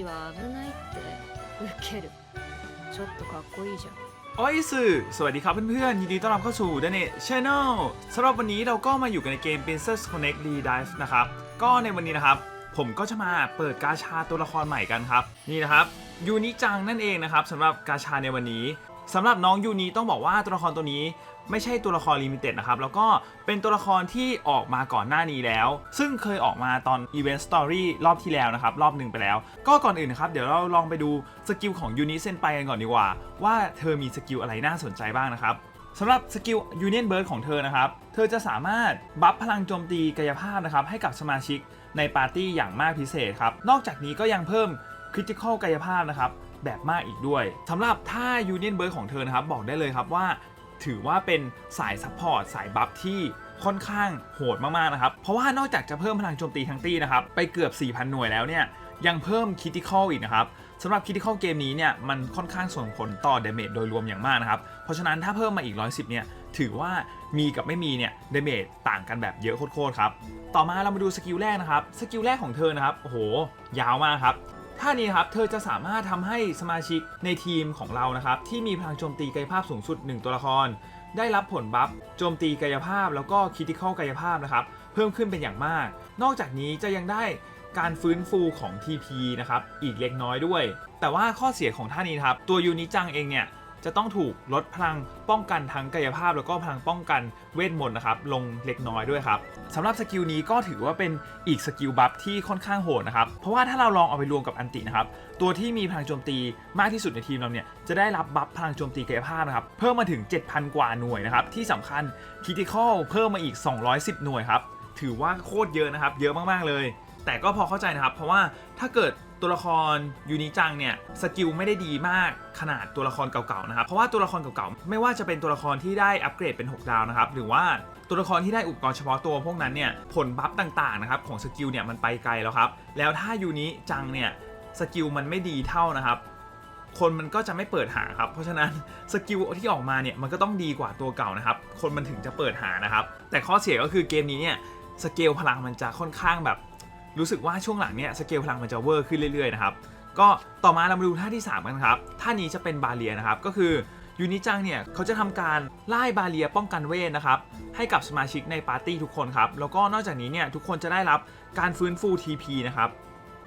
夜道は危ないってウケるちょっとかっこいいじゃん โอ้ยสื่อสวัสดีครับเพื่อนๆยินดีต้อนรับเข้าสู่ d a n e Channel สำหรับวันนี้เราก็มาอยู่กันในเกม Princess Connect Redive นะครับ ก็ในวันนี้นะครับ ผมก็จะมาเปิดกาชาตัวละครใหม่กันครับ นี่นะครับยูนิจังนั่นเองนะครับสำหรับกาชาในวันนี้ สำหรับน้องยูนิต้องบอกว่าตัวละครตัวนี้ไม่ใช่ตัวละครลิมิเต็ดนะครับ แล้วก็เป็นตัวละครที่ออกมาก่อนหน้านี้แล้ว ซึ่งเคยออกมาตอน Event Story รอบที่แล้วนะครับ รอบหนึ่งไปแล้ว ก็ก่อนอื่นนะครับ เดี๋ยวเราลองไปดูสกิลของยูนิเซนไปกันก่อนดีกว่า ว่าเธอมีสกิลอะไรน่าสนใจบ้างนะครับสำหรับสกิล Union Bird ของเธอนะครับ เธอจะสามารถบัฟพลังโจมตีกายภาพนะครับให้กับสมาชิกในปาร์ตี้อย่างมากพิเศษครับ นอกจากนี้ก็ยังเพิ่มคริติคอลกายภาพนะครับ แบบมากอีกด้วยสำหรับท่า Union Bird ของเธอนะครับบอกได้เลยครับว่า ถือว่าเป็นสายซัพพอร์ตสายบัฟที่ค่อนข้างโหดมากๆนะครับ เพราะว่านอกจากจะเพิ่มพลังโจมตีทั้งตีนะครับไปเกือบ 4,000 หน่วยแล้วเนี่ยยังเพิ่มคิติคอลอีกนะครับสำหรับคิติคอลเกมนี้เนี่ยมันค่อนข้างส่งผลต่อเดเมจโดยรวมอย่างมากนะครับ เพราะฉะนั้นถ้าเพิ่มมาอีก 110 เนี่ยถือว่ามีกับไม่มีเนี่ยเดเมจต่างกันแบบเยอะโคตรๆครับ ต่อมาเรามาดูสกิลแรกนะครับ สกิลแรกของเธอนะครับ โอ้โห ยาวมากครับ ท่านี้ครับเธอจะสามารถทำให้สมาชิกในทีมของเรานะครับที่มีพลังโจมตีกายภาพสูงสุด 1 ตัวละคร ได้รับผลบัฟโจมตีกายภาพ แล้วก็คิติคอลกายภาพนะครับเพิ่มขึ้นเป็นอย่างมาก นอกจากนี้จะยังได้การฟื้นฟูของ TP นะครับอีกเล็กน้อยด้วย แต่ว่าข้อเสียของท่านี้ครับตัวยูนิจังเองเนี่ย จะต้องถูกลดพลังป้องกันทั้งกายภาพ แล้วก็พลังป้องกันเวทมนต์นะครับลงเล็กน้อยด้วยครับสำหรับสกิลนี้ก็ถือว่าเป็นอีกสกิลบัฟที่ค่อนข้างโหดนะครับเพราะว่าถ้าเราลองเอาไปรวมกับอันตินะครับตัวที่มีพลังโจมตีมากที่สุดในทีมเราเนี่ยจะได้รับบัฟพลังโจมตีกายภาพนะครับเพิ่มมาถึง 7,000 กว่าหน่วยนะครับที่สำคัญคริติคอลเพิ่มมาอีก 210 หน่วยครับถือว่าโคตรเยอะนะครับเยอะมากๆเลย แต่ก็พอเข้าใจนะครับเพราะว่าถ้าเกิด ตัวละครยูนิจังเนี่ยสกิลไม่ได้ดีมากขนาดตัวละครเก่าๆนะครับ เพราะว่าตัวละครเก่าๆไม่ว่าจะเป็นตัวละครที่ได้อัปเกรดเป็น 6 ดาวนะครับ หรือว่าตัวละครที่ได้อุปกรณ์เฉพาะตัวพวกนั้นเนี่ยผลบัฟต่างๆนะครับของสกิลเนี่ยมันไปไกลแล้วครับ แล้วถ้ายูนิจังเนี่ยสกิลมันไม่ดีเท่านะครับคนมันก็จะไม่เปิดหาครับ เพราะฉะนั้นสกิลที่ออกมาเนี่ยมันก็ต้องดีกว่าตัวเก่านะครับ คนมันถึงจะเปิดหานะครับ แต่ข้อเสียก็คือเกมนี้เนี่ยสเกลพลังมันจะค่อนข้างแบบ รู้สึกว่าช่วงหลังเนี่ยสเกลพลังมันจะเวอร์ขึ้นเรื่อยๆนะครับก็ต่อมาเรามาดูท่าที่ 3 กันครับ ท่านี้จะเป็นบาเลียนะครับ ก็คือยูนิจังเนี่ยเขาจะทำการไล่บาเลียป้องกันเวทนะครับ ให้กับสมาชิกในปาร์ตี้ทุกคนครับ แล้วก็นอกจากนี้เนี่ยทุกคนจะได้รับการฟื้นฟู TP นะครับ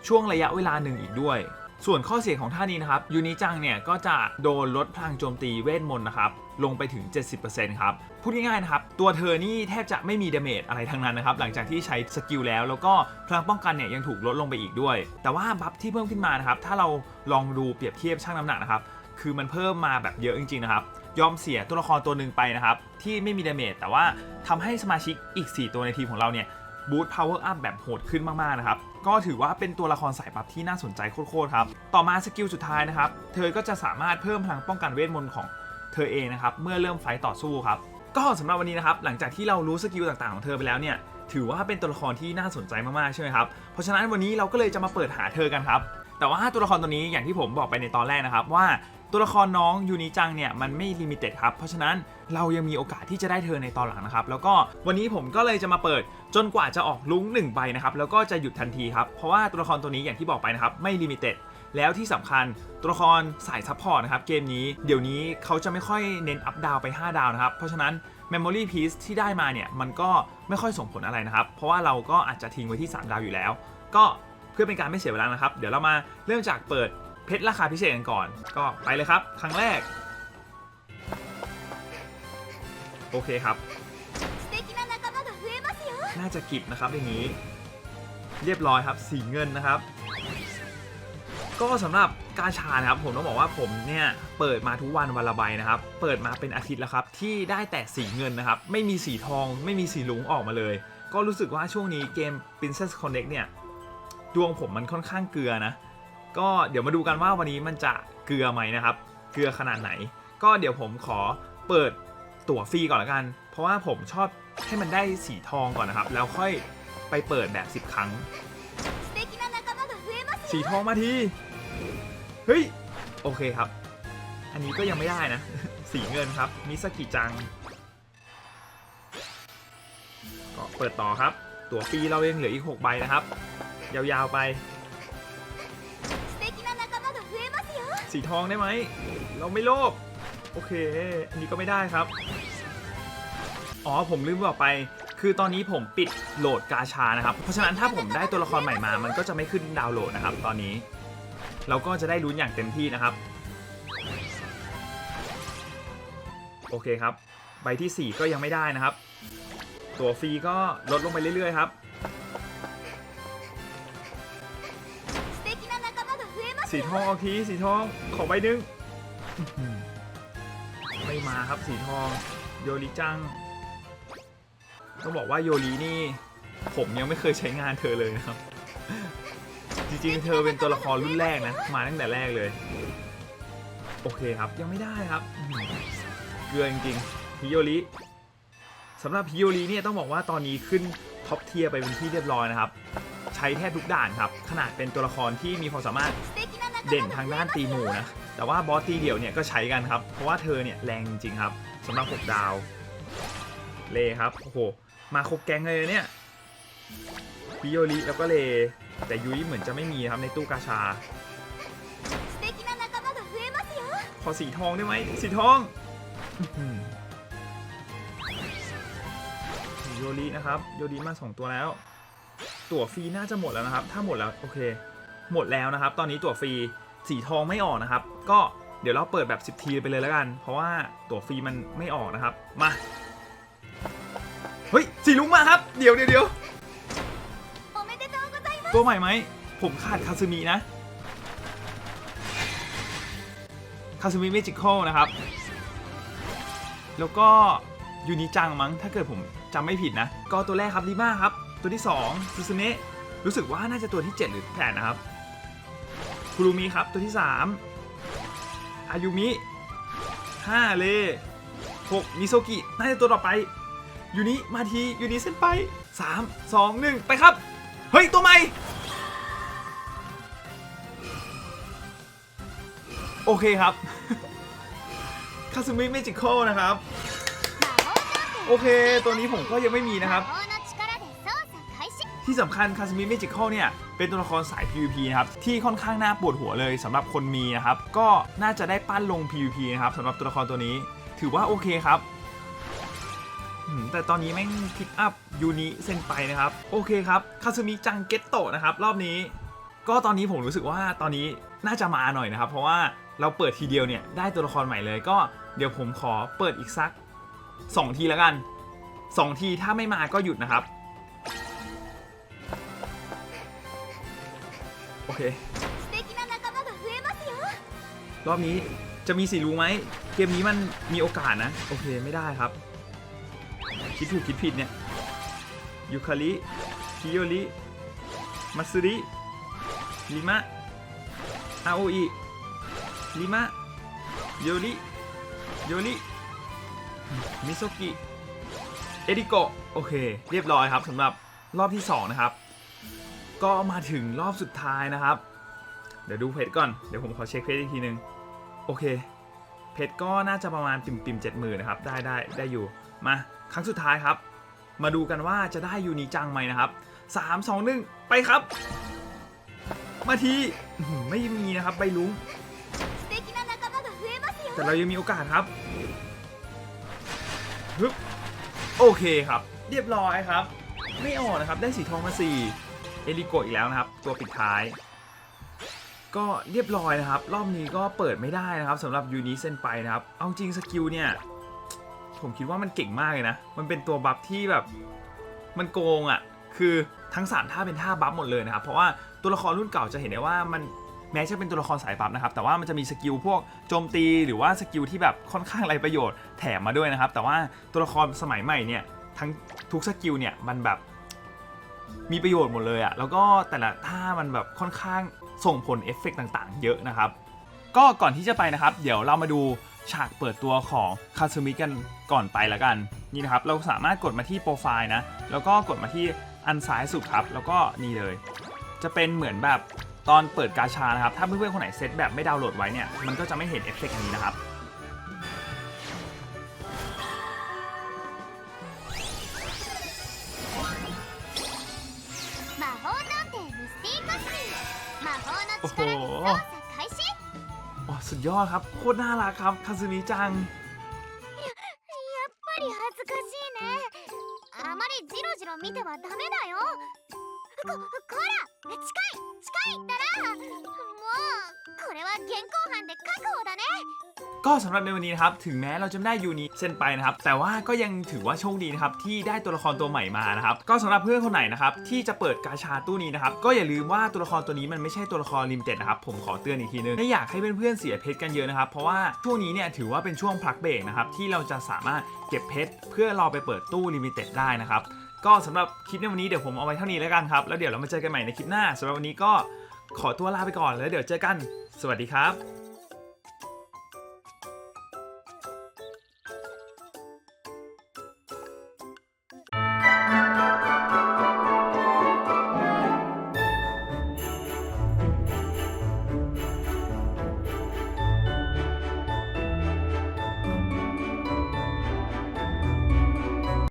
ช่วงระยะเวลาหนึ่งอีกด้วย ส่วนข้อเสียของท่านี้นะครับยูนิจังเนี่ยก็จะโดนลดพลังโจมตีเวทมนต์นะครับลงไปถึง 70%ครับ พูดง่ายๆนะครับ ตัวเธอนี่แทบจะไม่มีดาเมจอะไรทั้งนั้นนะครับ หลังจากที่ใช้สกิลแล้ว แล้วก็พลังป้องกันเนี่ยยังถูกลดลงไปอีกด้วย แต่ว่าบัฟที่เพิ่มขึ้นมานะครับ ถ้าเราลองดูเปรียบเทียบช่างน้ำหนักนะครับ คือมันเพิ่มมาแบบเยอะจริงๆนะครับ ยอมเสียตัวละครตัวหนึ่งไปนะครับ ที่ไม่มีดาเมจแต่ว่าทำให้สมาชิกอีก 4 ตัวในทีมของเราเนี่ย บูตพาวเวอร์อัพแบบโหดขึ้นมาก ๆ นะครับ ก็ถือว่าเป็นตัวละครสายบับที่น่าสนใจโคตร ๆ ครับ ต่อมาสกิลสุดท้ายนะครับ เธอก็จะสามารถเพิ่มพลังป้องกันเวทมนต์ของเธอเองนะครับ เมื่อเริ่มไฟต์ต่อสู้ครับ ก็สำหรับวันนี้นะครับ หลังจากที่เรารู้สกิลต่าง ๆ ของเธอไปแล้วเนี่ย ถือว่าเป็นตัวละครที่น่าสนใจมาก ๆ ใช่ไหมครับ เพราะฉะนั้นวันนี้เราก็เลยจะมาเปิดหาเธอกันครับ แต่ว่าตัวละครตัวนี้อย่างที่ผมบอกไปในตอนแรกนะครับว่าตัวละครน้องยูนิจังเนี่ยมันไม่ลิมิเต็ดครับ เพราะฉะนั้นเรายังมีโอกาสที่จะได้เธอในตอนหลังนะครับ แล้วก็วันนี้ผมก็เลยจะมาเปิดจนกว่าจะออกลุ้ง1ใบนะครับ แล้วก็จะหยุดทันทีครับ เพราะว่าตัวละครตัวนี้อย่างที่บอกไปนะครับ ไม่ลิมิเต็ดแล้วที่สำคัญตัวละครสายซัพพอร์ตนะครับ เกมนี้เดี๋ยวนี้เขาจะไม่ค่อยเน้นอัพดาวไป 5 ดาวนะครับ เพราะฉะนั้น Memory Piece ที่ได้มาเนี่ยมันก็ไม่ค่อยส่งผลอะไรนะครับ เพราะว่าเราก็อาจจะทิ้งไว้ที่ 3 ดาวอยู่แล้ว ก็ เพื่อเป็นการไม่เสียเวลานะครับ เดี๋ยวเรามาเริ่มจากเปิดเพชรราคาพิเศษกันก่อน ก็ไปเลยครับ ครั้งแรก โอเคครับ น่าจะกิบนะครับอย่างนี้ เรียบร้อยครับ สีเงินนะครับ ก็สำหรับกาชานะครับผมต้องบอกว่าผมเนี่ยเปิดมาทุกวันวันละใบนะครับ เปิดมาเป็นอาทิตย์แล้วครับ ที่ได้แต่สีเงินนะครับ ไม่มีสีทอง ไม่มีสีหลงออกมาเลย ก็รู้สึกว่าช่วงนี้เกม Princess Connect เนี่ย ดวงผมมันค่อนข้างเกลือนะ ก็เดี๋ยวมาดูกันว่าวันนี้มันจะเกลือไหมนะครับ เกลือขนาดไหน ก็เดี๋ยวผมขอเปิดตั๋วฟรีก่อนละกัน เพราะว่าผมชอบให้มันได้สีทองก่อนนะครับ แล้วค่อยไปเปิดแบบ 10 ครั้ง สีทองมาที เฮ้ย โอเคครับ อันนี้ก็ยังไม่ได้นะ สีเงินครับ มิสกิจัง ก็เปิดต่อครับ ตั๋วฟรีเรายังเหลืออีก 6 ใบนะครับ ยาวๆไป สีทองได้ไหม เราไม่โลภ โอเค อันนี้ก็ไม่ได้ครับ อ๋อ ผมลืมบอกไป คือตอนนี้ผมปิดโหลดกาชานะครับ เพราะฉะนั้นถ้าผมได้ตัวละครใหม่มา มันก็จะไม่ขึ้นดาวน์โหลดนะครับ ตอนนี้ เราก็จะได้ลุ้นอย่างเต็มที่นะครับ โอเคครับ ใบที่ 4 ก็ยังไม่ได้นะครับ ตัวฟรีก็ลดลงไปเรื่อยๆครับ สีทองเอาทีสีทองขอใบหนึ่งไม่มาครับสีทอง โยริจังต้องบอกว่าโยรินี่ ผมยังไม่เคยใช้งานเธอเลยครับ จริงๆ เธอเป็นตัวละครรุ่นแรกนะ มาตั้งแต่แรกเลย โอเคครับยังไม่ได้ครับ เกลือจริงๆฮิโยริสำหรับฮิโยริเนี่ยต้องบอกว่าตอนนี้ขึ้นท็อปเทียร์ไปเป็นที่เรียบร้อยนะครับ ใช้แทบทุกด่านครับ ขนาดเป็นตัวละครที่มีความสามารถ เด่นทางด้านตีหมูนะ แต่ว่าบอสตีเดี่ยวเนี่ยก็ใช้กันครับ เพราะว่าเธอเนี่ยแรงจริงครับสำหรับ6ดาว เลครับ โอ้โห มาครบแกงเลยเนี่ยบิโอริแล้วก็เล แต่ยุ้ยเหมือนจะไม่มีครับในตู้กาชาขอสีทองได้ไหมสีทองโยรินะครับ โยริมาสองตัวแล้ว ตั๋วฟรีน่าจะหมดแล้วนะครับ ถ้าหมดแล้ว โอเค หมดแล้วนะครับ ตอนนี้ตั๋วฟรีสีทองไม่ออกนะครับ ก็เดี๋ยวเราเปิดแบบ 10 ทีไปเลยแล้วกัน เพราะว่าตั๋วฟรีมันไม่ออกนะครับ มา เฮ้ย สีลุงมาครับ เดี๋ยวเดี๋ยวตัวใหม่ไหม ผมคาดคาซึมินะ คาซึมิเมจิคอลนะครับ แล้วก็ยูนิจังมั้ง ถ้าเกิดผมจำไม่ผิดนะ ก็ตัวแรกครับลิมาครับ ตัวที่2ซูซูเนะรู้สึกว่าน่าจะตัวที่ 7 หรือ8นะครับ คูรูมิครับตัวที่ 3 อายุมิ 5 เล6มิโซกิ น่าจะตัวต่อไป ยูนิมาที ยูนิเส้นไป 3 2 1 ไปครับ เฮ้ย ตัวใหม่ โอเคครับ คาซึมิเมจิคอลนะครับ โอเค ตัวนี้ผมก็ยังไม่มีนะครับ ที่สำคัญคาซึมิเมจิคอลเนี่ย เป็นตัวละครสาย PVP นะครับที่ค่อนข้างน่าปวดหัวเลยสำหรับคนมีนะครับก็น่าจะได้ปั้นลง PVP นะครับสำหรับตัวละครตัวนี้ ถือว่าโอเคครับแต่ตอนนี้แม่งพิกอัพยูนิเซนไปนะครับ โอเคครับคาซึมิจังเกตโตะนะครับรอบนี้ ก็ตอนนี้ผมรู้สึกว่าตอนนี้น่าจะมาหน่อยนะครับ เพราะว่าเราเปิดทีเดียวเนี่ยได้ตัวละครใหม่เลย ก็เดี๋ยวผมขอเปิดอีกสัก 2 ทีแล้วกัน 2 ทีถ้าไม่มาก็หยุดนะครับ โอเค รอบนี้จะมีสีรู้ไหม เกมนี้มันมีโอกาสนะ โอเคไม่ได้ครับ คิดถูกคิดผิดเนี่ย ยูคาริคิโยริมาซุริลิมะอาโออิลิมะโยริโยริมิโซกิ เอริโกโอเค เรียบร้อยครับสำหรับรอบที่ 2 นะครับ ก็มาถึงรอบสุดท้ายนะครับ เดี๋ยวดูเพชรก่อน เดี๋ยวผมขอเช็คเพชรอีกทีนึง โอเค เพชรก็น่าจะประมาณปิ่มๆเจ็ดหมื่นนะครับ ได้ได้ได้อยู่ มาครั้งสุดท้ายครับ มาดูกันว่าจะได้ยูนิจังไหมนะครับสามสองหนึ่งไปครับ มาทีไม่มีนะครับใบลุง แต่เรายังมีโอกาสครับโอเคครับ เรียบร้อยครับ ไม่อ่อนนะครับ ได้สีทองมาสี่ เอลิโกอีกแล้วนะครับ ตัวปิดท้าย ก็เรียบร้อยนะครับ รอบนี้ก็เปิดไม่ได้นะครับสำหรับยูนิเซนไปนะครับ เอาจริงสกิลเนี่ย ผมคิดว่ามันเก่งมากเลยนะ มันเป็นตัวบัฟที่แบบมันโกงอะ่ะ คือทั้ง 3 ท่าเป็นท่าบัฟหมดเลยนะครับ เพราะว่าตัวละครรุ่นเก่าจะเห็นได้ว่ามันแม้จะเป็นตัวละครสายบัฟนะครับ แต่ว่ามันจะมีสกิลพวกโจมตีหรือว่าสกิลที่แบบค่อนข้างไรประโยชน์แถมมาด้วยนะครับ แต่ว่าตัวละครสมัยใหม่เนี่ยทั้งทุกสกิลเนี่ยมันแบบ มีประโยชน์หมดเลยอะแล้วก็แต่ละท่ามันแบบค่อนข้างส่งผลเอฟเฟกต์ต่างๆ เยอะนะครับ ก็ก่อนที่จะไปนะครับ เดี๋ยวเรามาดูฉากเปิดตัวของคาซูมิกันก่อนไปละกันนี่นะครับ เราสามารถกดมาที่โปรไฟล์นะ แล้วก็กดมาที่อันซ้ายสุดครับ แล้วก็นี่เลย จะเป็นเหมือนแบบตอนเปิดกาชานะครับ ถ้าเพื่อนๆคนไหนเซตแบบไม่ดาวน์โหลดไว้เนี่ย มันก็จะไม่เห็นเอฟเฟกต์อันนี้นะครับ ยอดครับ โคตรน่ารักครับคาซึมิจัง やっぱり恥ずかしいねあまりジロジロ見てはダメだよここら近い 近いったらもうこれは現行犯で確保だね ก็สำหรับในวันนี้นะครับ ถึงแม้เราจะไม่ได้ยูนิเส้นไปนะครับ แต่ว่าก็ยังถือว่าโชคดีนะครับ ที่ได้ตัวละครตัวใหม่มานะครับ ก็สำหรับเพื่อนคนไหนนะครับ ที่จะเปิดกาชาตู้นี้นะครับ ก็อย่าลืมว่าตัวละครตัวนี้มันไม่ใช่ตัวละครลิมเต็ดนะครับ ผมขอเตือนอีกทีนึงไม่อยากให้เพื่อนๆเสียเพชรกันเยอะนะครับ เพราะว่าช่วงนี้เนี่ยถือว่าเป็นช่วงพักเบรกนะครับ ที่เราจะสามารถเก็บเพชรเพื่อรอไปเปิดตู้ลิมิเต็ดได้นะครับ ก็สำหรับคลิปในวันนี้เดี๋ยวผมเอาไว้เท่านี้แล้วกันครับ แล้วเดี๋ยวเรามาเจอกันใหม่ในคลิปหน้าสำหรับวันนี้ก็ขอตัวลาไปก่อนแล้วเดี๋ยวเจอกัน สวัสดีครับ